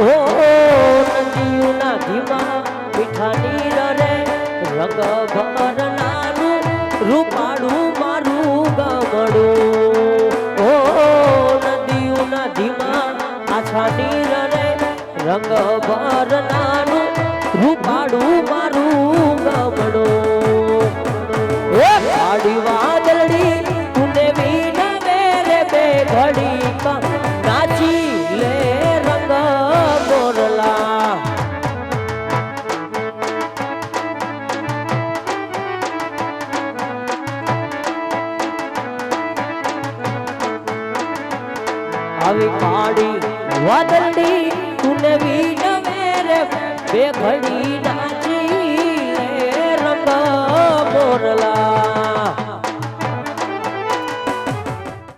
ઓ નદીઓના ધીમા મીઠા નીર રે રંગ ભરનારું રૂપાળું મારું ગામડું. ઓ નદીઓના ધીમા આછા નીર રે રંગ ભરનારું રૂપાળું મારું ગામડું. એ કાળી વાદળી તુને વીના મેરે બે ઘડી કા આવી કાળી વાદળી તુને વીના મેરે બે ઘડી નાચી રંગ મોરલા.